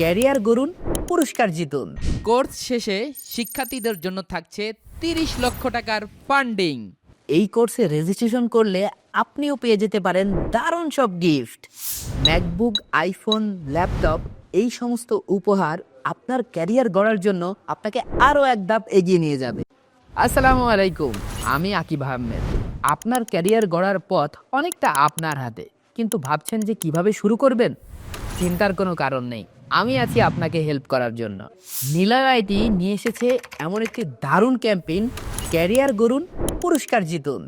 Career গড়ুন পুরস্কার জিতুন। Course শেষে শিক্ষার্থীদের জন্য থাকছে তিরিশ লক্ষ টাকার ফান্ডিং। এই কোর্সে রেজিস্ট্রেশন করলে আপনিও পেয়ে যেতে পারেন দারুণ সব গিফট ম্যাকবুক আইফোন ল্যাপটপ এই সমস্ত উপহার আপনার ক্যারিয়ার গড়ার জন্য আপনাকে আরও এক ধাপ এগিয়ে নিয়ে যাবে। আসসালামু আলাইকুম আমি আকিব আহমেদ। আপনার ক্যারিয়ার গড়ার পথ অনেকটা আপনার হাতে কিন্তু ভাবছেন যে কীভাবে শুরু করবেন? চিন্তার কোনো কারণ নেই। আমি আছি আপনাকে হেল্প করার জন্য। নীলয় আইটি নিয়ে এসেছে এমন একটি দারুণ ক্যাম্পেইন ক্যারিয়ার গড়ুন পুরস্কার জিতুন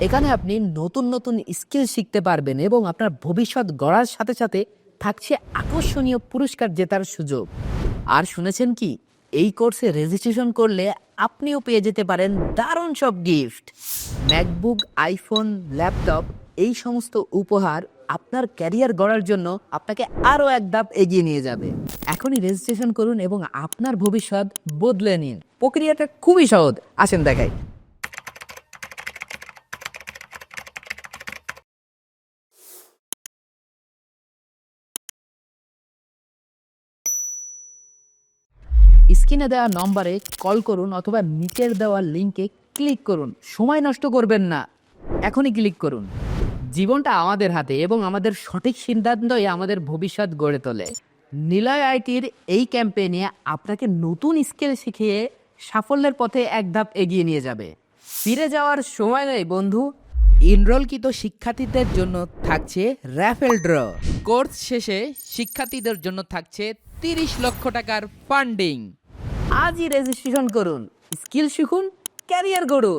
এখানে আপনি নতুন নতুন স্কিল শিখতে পারবেন এবং আপনার ভবিষ্যৎ গড়ার সাথে সাথে থাকছে আকর্ষণীয় পুরস্কার জেতার সুযোগ। আর শুনেছেন কি, এই কোর্সে রেজিস্ট্রেশন করলে আপনিও পেয়ে যেতে পারেন দারুণ সব গিফট ম্যাকবুক আইফোন ল্যাপটপ এই সমস্ত উপহার আপনার ক্যারিয়ার গড়ার জন্য আপনাকে আরও এক ধাপ এগিয়ে নিয়ে যাবে। এখনই রেজিস্ট্রেশন করুন এবং আপনার ভবিষ্যৎ বদলে নিন। প্রক্রিয়াটা খুবই সহজ। আসেন দেখাই। স্ক্রিনে দেওয়া নম্বরে কল করুন অথবা নিচের দেওয়া লিঙ্কে ক্লিক করুন। সময় নষ্ট করবেন না। এখনই ক্লিক করুন। জীবনটা আমাদের হাতে এবং আমাদের সঠিক সিদ্ধান্তই আমাদের ভবিষ্যৎ গড়ে তোলে। নিলয় আইটির এই ক্যাম্পেইনে আপনাকে নতুন স্কিল শিখিয়ে সাফল্যের পথে এক ধাপ এগিয়ে নিয়ে যাবে। ফিরে যাওয়ার সময় নেই বন্ধু এনরোলকৃত শিক্ষার্থীদের জন্য থাকছে র্যাফেল ড্র কোর্স শেষে শিক্ষার্থীদের জন্য থাকছে তিরিশ লক্ষ টাকার ফান্ডিং আজই রেজিস্ট্রেশন করুন, স্কিল শিখুন ক্যারিয়ার গড়ুন।